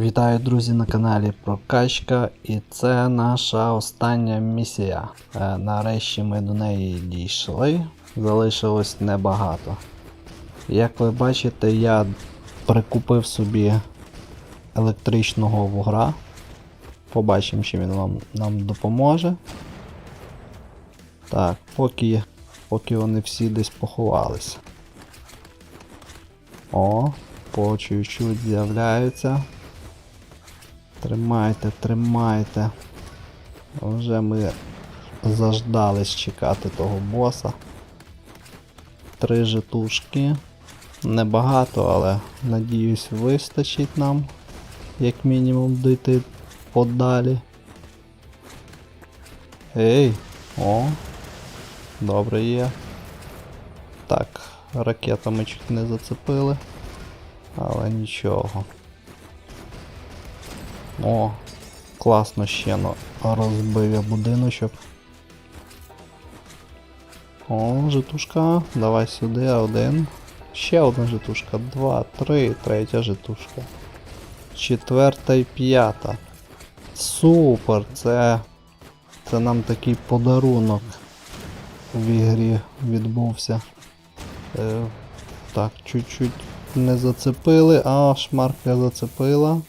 Вітаю, друзі, на каналі Прокачка, і це наша остання місія. Е, Нарешті ми до неї дійшли, залишилось небагато. Як ви бачите, я прикупив собі електричного вугра. Побачимо, чи він вам, нам допоможе. Так, поки, поки вони всі десь поховалися. О, по чуть-чуть з'являються. Тримайте, тримайте. Вже ми заждались чекати того боса. Три житушки. Небагато, але надіюсь вистачить нам, як мінімум, дійти подалі. Ей! О! Добре є. Так, ракетами чуть не зацепили. Але нічого. О, класно ще ну, розбив я будиночок. О, житушка. Давай сюди, один. Ще одна житушка. Два, три, третя житушка. Четверта і п'ята. Супер! Це. Це нам такий подарунок в ігрі відбувся. Е, так, чуть-чуть не зацепили, а шмарка зацепила.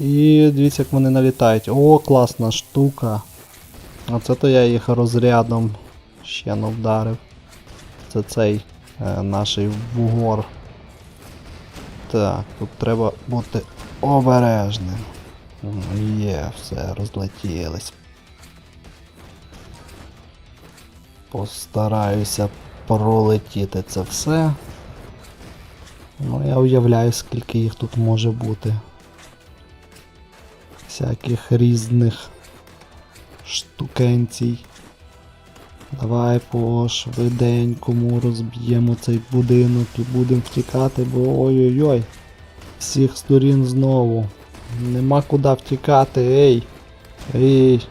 І дивіться, як вони налітають. О, класна штука. Оце то я їх розрядом ще не вдарив. Це цей е, наш вугор. Так, тут треба бути обережним. Є, все, розлетілись. Постараюся пролетіти це все. Ну, я уявляю, скільки їх тут може бути всяких різних штукенцій. Давай по швиденькому розб'ємо цей будинок і будемо втікати, бо ой-ой-ой. Всіх сторін знову. Нема куди втікати, ей! Ей!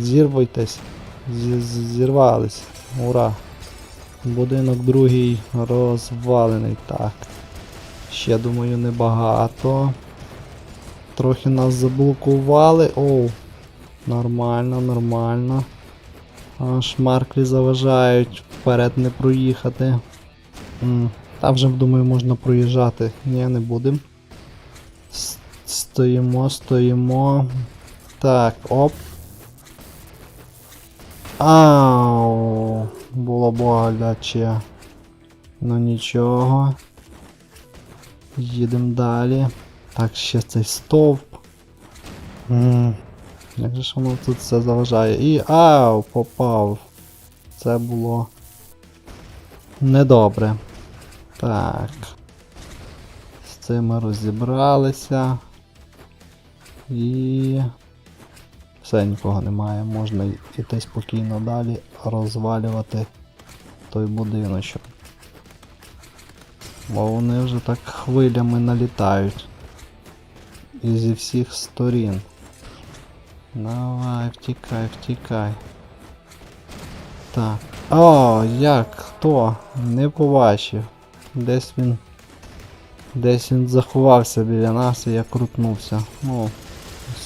Зірвайтесь! Зірвались. Ура! Будинок другий розвалений. Так. Ще думаю небагато. Трохи нас заблокували. Оу. Нормально, нормально. А, шмарклі заважають вперед не проїхати. М, Там вже, думаю, можна проїжджати. Ні, не будемо. Стоїмо, стоїмо. Так, оп. Ау. Було боляче. Ну нічого. Їдемо далі. Так, ще цей стовп. М, Як же ж воно тут все заважає? І. Ау, попав. Це було недобре. Так. З цим ми розібралися. І. Все, нікого немає. Можна йти спокійно далі розвалювати той будиночок. Бо вони вже так хвилями налітають. І зі всіх сторін. Давай, втікай, втікай. Так. О, як? Хто? Не побачив. Десь він. Десь він заховався біля нас і я крутнувся. Ну,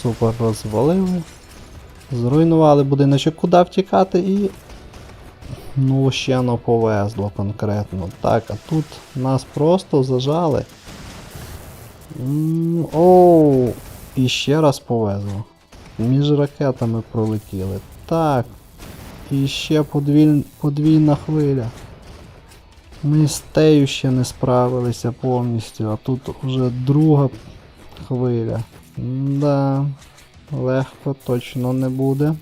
супер розвалили. Зруйнували будиночок, куди втікати і. Ну, ще повезло конкретно. Так, а тут нас просто зажали. Оу, і ще раз повезло. Між ракетами пролетіли. Так. І ще подвіль... подвійна хвиля. Ми з тею ще не справилися повністю, а тут вже друга хвиля. Да, легко точно не буде.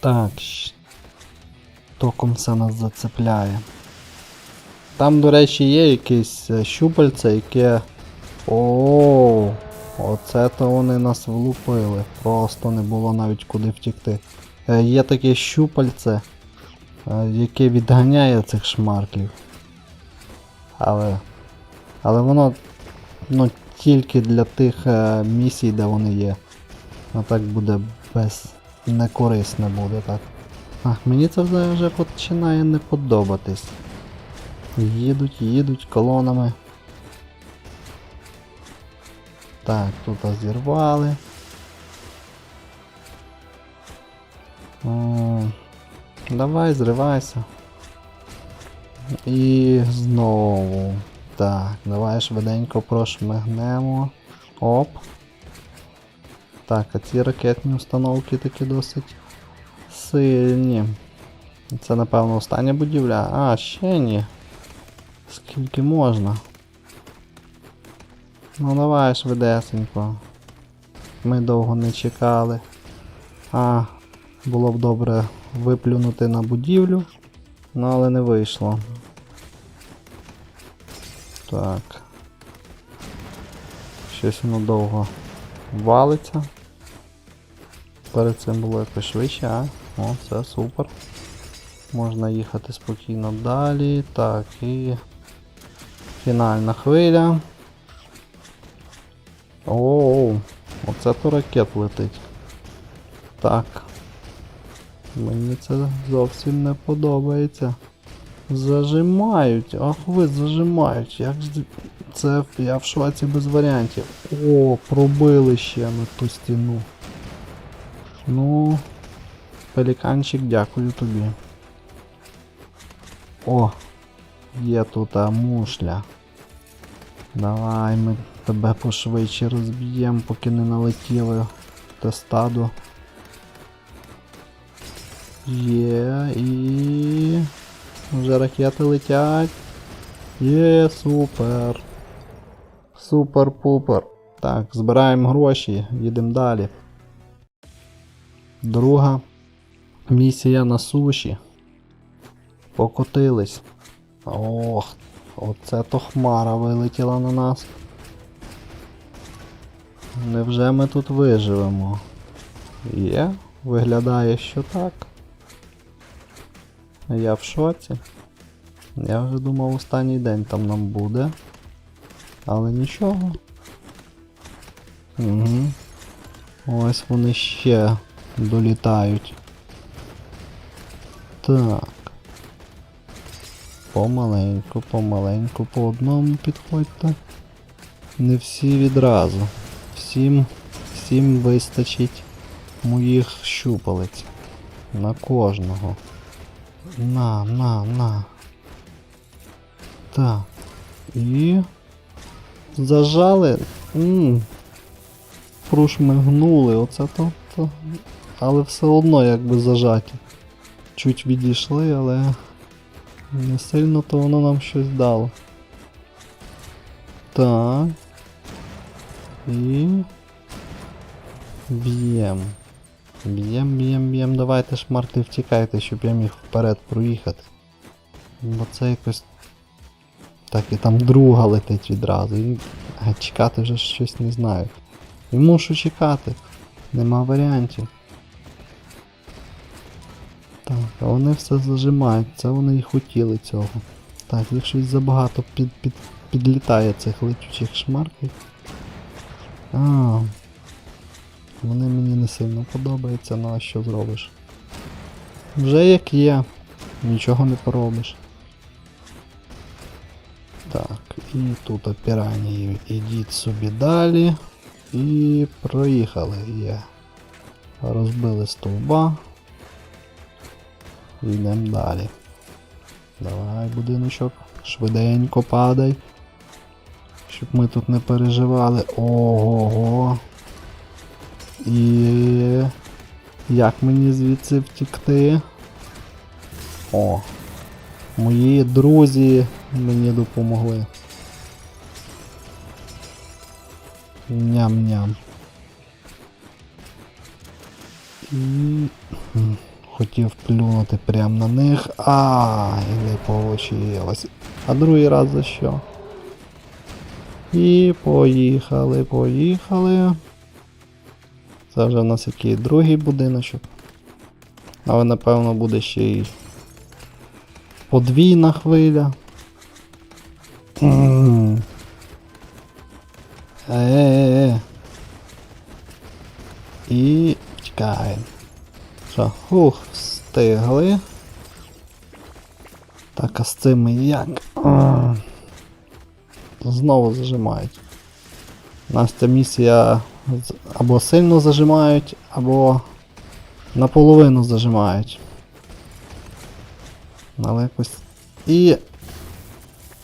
Так. Током це нас зацепляє. Там, до речі, є якесь е, щупальце, яке. О, оце то вони нас влупили. Просто не було навіть куди втікти. Е, Є таке щупальце, е, яке відганяє цих шмарклів. Але. Але воно ну, тільки для тих е, місій, де вони є. А так буде без. некорисне буде так. Ах, мені це вже починає не подобатись. Їдуть, їдуть колонами. Так, тут зірвали. О, давай, зривайся. І знову. Так, давай швиденько прошмигнемо. Оп. Так, а ці ракетні установки такі досить сильні. Це, напевно, остання будівля. А, ще ні. Скільки можна. Ну давай швидесенько. Ми довго не чекали. А, було б добре виплюнути на будівлю, ну але не вийшло. Так. Щось воно довго валиться. Перед цим було якось швидше, а? О, це супер. Можна їхати спокійно далі. Так, і фінальна хвиля. Оу, оце то ракет летить. Так. Мені це зовсім не подобається. Зажимають, ах ви зажимають. Як ж це я в шоці без варіантів. О, пробили ще на ту стіну. Ну, пеліканчик, дякую тобі. О, є тут мушля. Давай ми тебе пошвидше розб'ємо, поки не налетіли те стадо. Є і. Вже ракети летять. Є, супер. Супер-пупер. Так, збираємо гроші, їдемо далі. Друга місія на суші. Покотились. Ох, оце то хмара вилетіла на нас. Невже ми тут виживемо? Є, виглядає, що так. Я в шоці. Я вже думав останній день там нам буде. Але нічого. Угу. Ось вони ще долітають. Так. Помаленьку, помаленьку, по одному підходьте. Не всі відразу. Всім, всім вистачить моїх щупалець. На кожного. На, на, на. Так. І. Зажали. Ммм. Прошмигнули. Оце то, то. Але все одно якби зажаті. Чуть відійшли, але. Не сильно то воно нам щось дало. Так. І. Б'єм. Б'єм, б'єм, б'єм. Давайте шмарти втікайте, щоб я міг вперед проїхати. Бо це якось. Так, і там друга летить відразу. І... А чекати вже щось не знаю. І мушу чекати. Нема варіантів. Так, а вони все зажимають, це вони і хотіли цього. Так, їх щось забагато під, під, підлітає цих летючих шмарків. А, вони мені не сильно подобаються, ну а що зробиш? Вже як є, нічого не поробиш. Так, і тут опірані ідіть собі далі. І проїхали є. Розбили стовба. Йдемо далі. Давай, будиночок, швиденько падай. Щоб ми тут не переживали. Ого-го. І як мені звідси втікти? О! Мої друзі мені допомогли. Ням-ням. І... Хотів плюнути прямо на них. А, і не получилось. А другий раз за що? І поїхали, поїхали. Це вже в нас який другий будиночок. Але напевно буде ще й подвійна хвиля. Е-е-е. І втікаємо. Що, ух, встигли. Так, а з цими як? А. Знову зажимають. У нас ця місія або сильно зажимають, або наполовину зажимають. Але якось. І.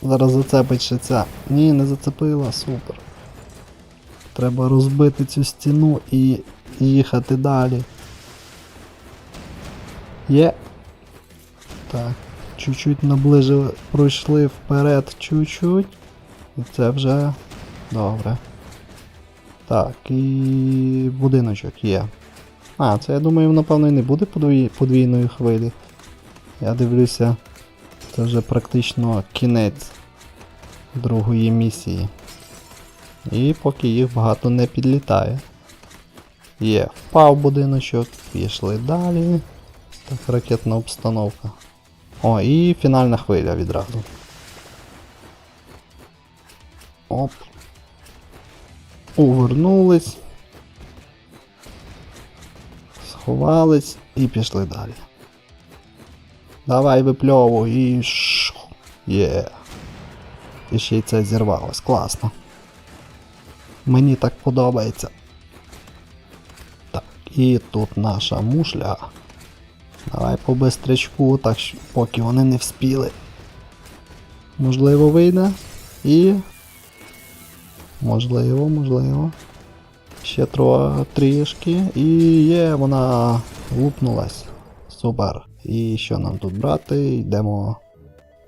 Зараз зацепить ще. Ні, не зацепила, супер. Треба розбити цю стіну і їхати далі. Є. Так, чуть-чуть наближили, пройшли вперед чуть-чуть. Це вже добре. Так, і будиночок є. А, це я думаю, напевно, і не буде подвій... подвійної хвилі. Я дивлюся, це вже практично кінець другої місії. І поки їх багато не підлітає. Є, впав будиночок, пішли далі. Так, ракетна обстановка. О, і фінальна хвиля відразу. Оп. Увернулись. Сховались і пішли далі. Давай випльовуй і. Є. І ще й це зірвалось. Класно. Мені так подобається. Так, і тут наша мушля. Давай по бистрячку, так поки вони не вспіли. Можливо, вийде. І. Можливо, можливо. Ще тро трішки. І є, вона лупнулась. Супер. І що нам тут брати? Йдемо.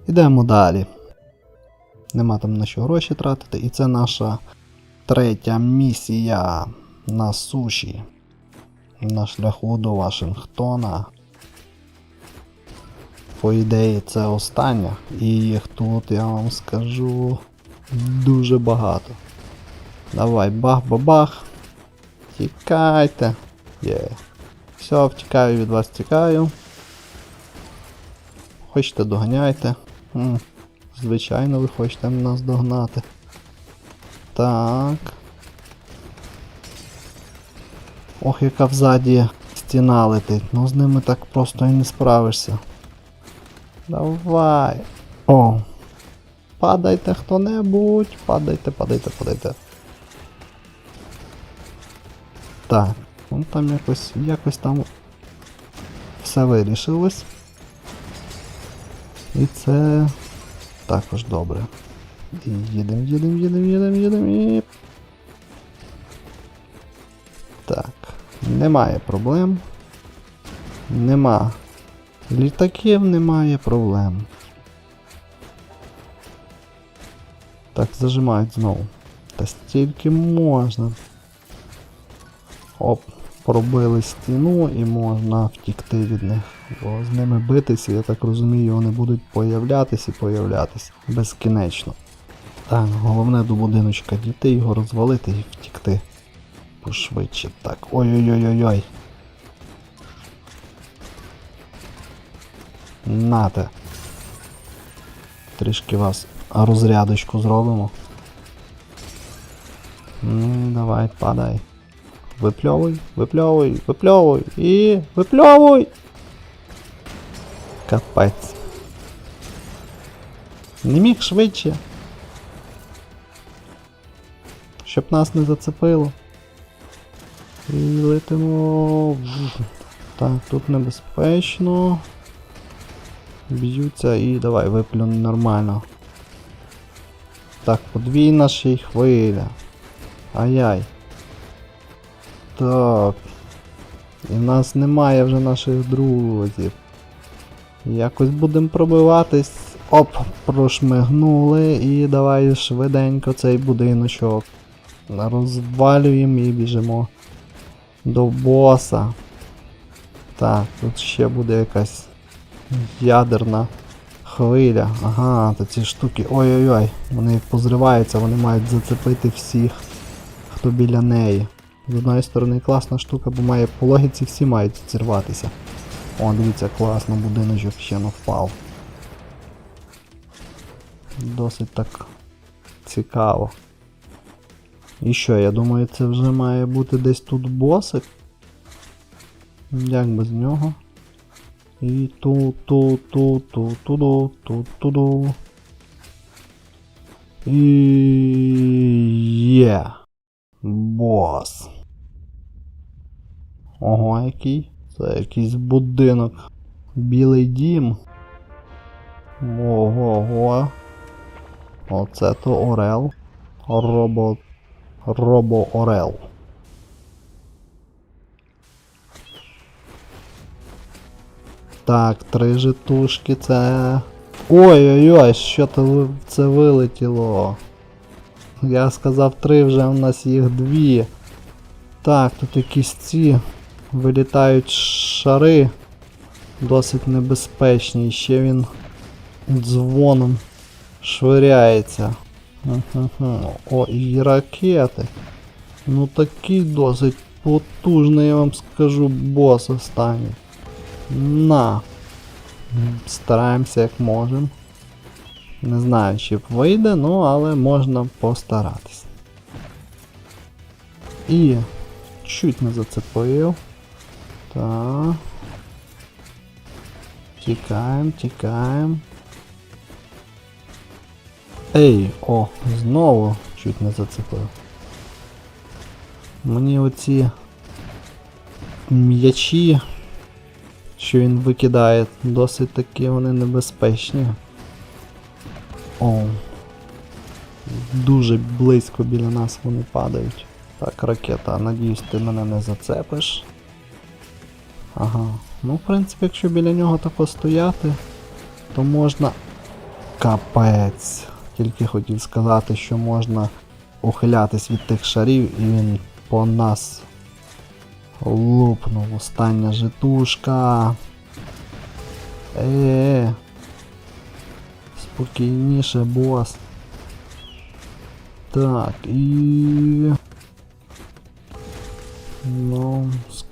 Йдемо далі. Нема там на що гроші тратити. І це наша третя місія на суші. На шляху до Вашингтона. По ідеї, це остання. І їх тут, я вам скажу, дуже багато. Давай, бах-бабах. Тікайте. Є. Все, втікаю від вас, тікаю. Хочете доганяйте. М, Звичайно, ви хочете нас догнати. Так. Ох, яка взаді стіна летить. Ну з ними так просто і не справишся. Давай. О. Падайте хто-небудь. Падайте, падайте, падайте. Так, ну там якось, якось там все вирішилось. І це також добре. І їдем, їдем, їдем, їдем, їдем і. Так, немає проблем. Нема літаків, немає проблем. Так, зажимають знову. Та стільки можна. Оп, пробили стіну і можна втікти від них. Бо з ними битися, я так розумію, вони будуть появлятися і появлятися безкінечно. Так, головне до будиночка дійти, його розвалити і втікти. Пошвидше. Так. Ой-ой-ой-ой-ой. Нате. Трішки вас розрядочку зробимо. Ну, давай, падай. Випльовуй, випльовуй, випльовуй і випльовуй! Капець. Не міг швидше. Щоб нас не зацепило. І летимо. Так, тут небезпечно. Б'ються і давай виплюнь нормально. Так, подвійна ще й хвиля. Ай-яй. Так. І в нас немає вже наших друзів. Якось будемо пробиватись. Оп, прошмигнули і давай швиденько цей будиночок. Розвалюємо і біжимо до боса. Так, тут ще буде якась ядерна хвиля. Ага, то ці штуки. Ой-ой-ой, вони позриваються, вони мають зацепити всіх, хто біля неї. З одної сторони класна штука, бо має по логіці всі мають зірватися. О, дивіться, класно, будиночок ще не впав. Досить так цікаво. І що, я думаю, це вже має бути десь тут босик. Як без нього? І ту ту ту ту туду ту туду. І є. Бос. Ого, який. Це якийсь будинок. Білий дім. Ого-го. Оце то Орел. Робо. Робо Орел. Так, три житушки це. Ой-ой-ой, що то це вилетіло. Я сказав три, вже у нас їх дві. Так, тут якісь ці вилітають шари. Досить небезпечні. І ще він дзвоном швиряється. О, і ракети. Ну такий досить потужний, я вам скажу, бос останній. На. Стараємося як можемо. Не знаю, чи вийде, ну але можна постаратись. І чуть не зацепив. Так. Тікаємо, тікаємо. Ей, о, знову чуть не зацепив. Мені оці м'ячі, що він викидає, досить такі вони небезпечні. О. Дуже близько біля нас вони падають. Так, ракета, надіюсь, ти мене не зацепиш. Ага. Ну, в принципі, якщо біля нього так постояти, то можна. Капець. Тільки хотів сказати, що можна ухилятись від тих шарів і він по нас лупнув. Остання житушка. Е. Спокійніше, бос. Так, і.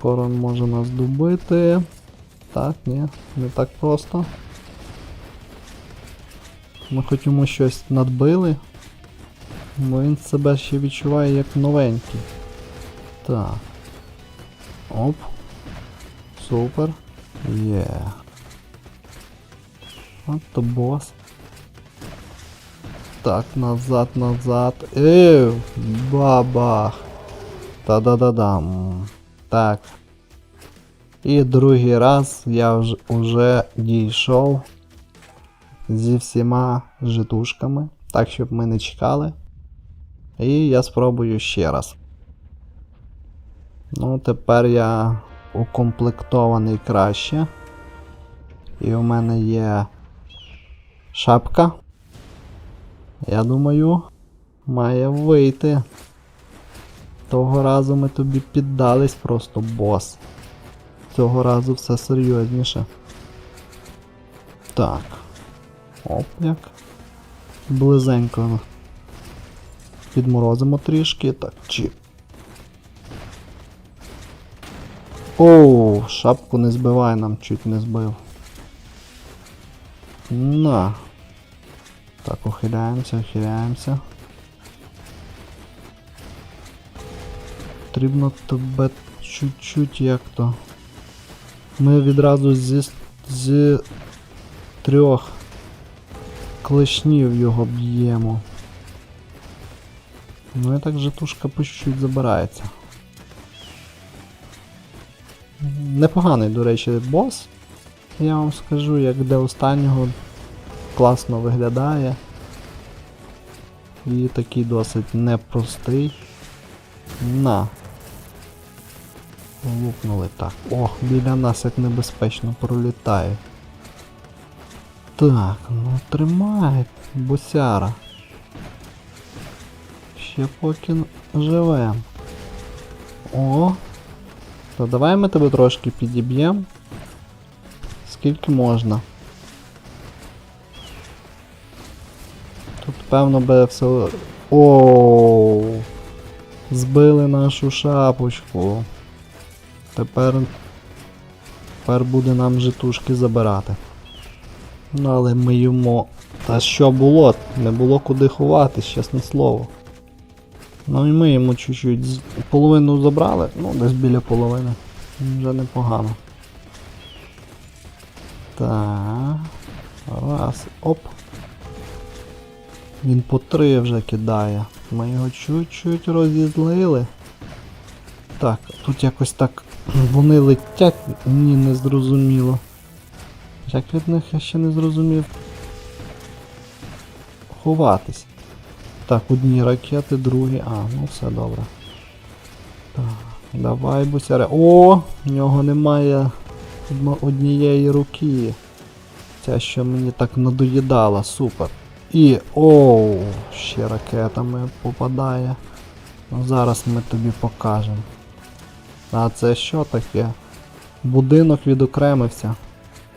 Він може нас добити. Так, ні, не так просто. Ми хоч йому щось надбили. Бо він себе ще відчуває як новенький. Так. Оп. Супер. Є. От то бос. Так, назад, назад. Еу, бабах. Та-да-да-дам. Так. І другий раз я вже, дійшов зі всіма житушками, так щоб ми не чекали. І я спробую ще раз. Ну, тепер я укомплектований краще. І у мене є шапка. Я думаю, має вийти. Того разу ми тобі піддались просто бос. Цього разу все серйозніше. Так. Оп, як. Близенько. Підморозимо трішки. Так, чіп. Оу, шапку не збивай нам, чуть не збив. На. Так, ухиляємося, ухиляємося. Потрібно тебе чуть-чуть як то. Ми відразу зі, зі трьох клешнів його б'ємо. Ну і так жетушка по чуть-чуть забирається. Непоганий, до речі, бос. Я вам скажу, як для останнього класно виглядає. І такий досить непростий. На. Лупнули так. Ох, біля нас як небезпечно пролітає. Так, ну тримай, босяра. Ще поки живем. О! То давай ми тебе трошки підіб'ємо. Скільки можна. Тут певно буде все. Оу! Збили нашу шапочку. Тепер. Тепер буде нам житушки забирати. Ну але ми йому. Та що було? Не було куди ховатись, чесне слово. Ну і ми йому чуть-чуть половину забрали, ну десь біля половини. Вже непогано. Так. Раз. Оп. Він по три вже кидає. Ми його чуть-чуть розізлили. Так, тут якось так вони летять, ні, не зрозуміло. Як від них я ще не зрозумів. Ховатись. Так, одні ракети, другі. А, ну все добре. Так, давай, бусяре. О! В нього немає однієї руки. Ця, що мені так надоїдала, супер. І. Оу! Ще ракетами попадає. Ну зараз ми тобі покажемо. А це що таке? Будинок відокремився.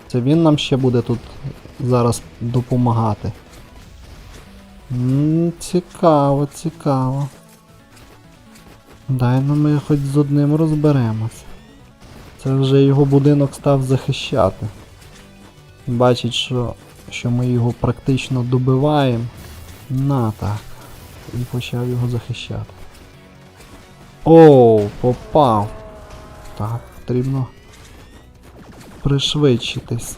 Це він нам ще буде тут зараз допомагати. М, цікаво, цікаво. Дай ну ми хоч з одним розберемось. Це вже його будинок став захищати. Бачить, що, що ми його практично добиваємо. На так. І почав його захищати. Оу, попав. Так, потрібно пришвидшитись.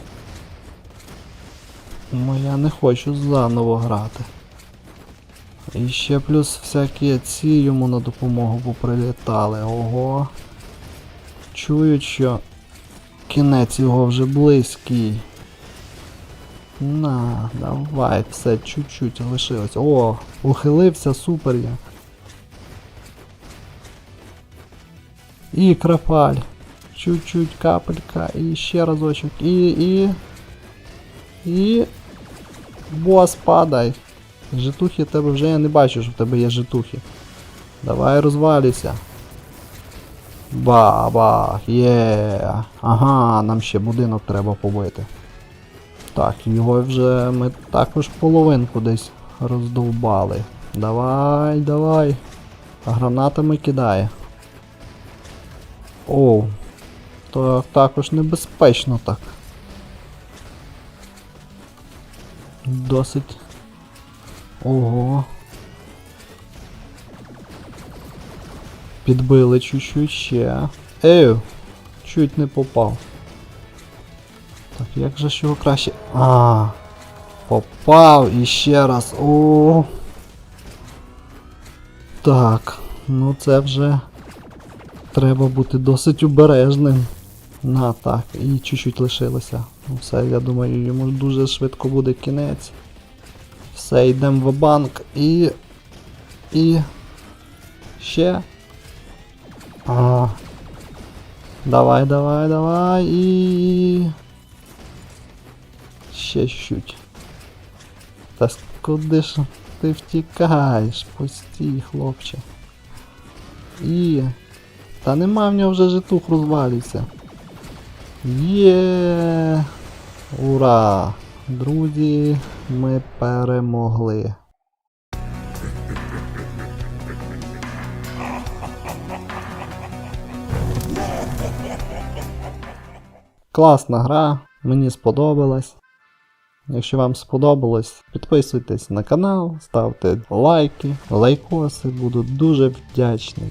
Ну я не хочу заново грати. І ще плюс всякі ці йому на допомогу поприлітали. Ого. Чують, що кінець його вже близький. На, давай, все, чуть-чуть лишилось. О, ухилився, супер я. І крапаль. Чуть-чуть капелька. І ще разочок. І. і. І. Бос, падай. Житухи тебе вже я не бачу, що в тебе є житухи. Давай розвалюйся. Баба, є. Ага, нам ще будинок треба побити. Так, його вже ми також половинку десь роздовбали. Давай, давай. Гранатами кидає. Оу. То також небезпечно так. Досить. Ого. Підбили чуть-чуть ще. Ею! Чуть не попав. Так, як же ж його краще. А, попав і ще раз. О. Так, ну це вже треба бути досить обережним. На так, і чуть-чуть лишилося. Ну все, я думаю, йому дуже швидко буде кінець. Все, йдемо в банк і. І. Ще. А. Давай, давай, давай і. Ще чуть. Та куди ж ти втікаєш? Пусті, хлопче. І. Та нема в нього вже житух розвалюється. Є. Ура! Друзі, ми перемогли. Класна гра, мені сподобалась. Якщо вам сподобалось, підписуйтесь на канал, ставте лайки, лайкоси, буду дуже вдячний.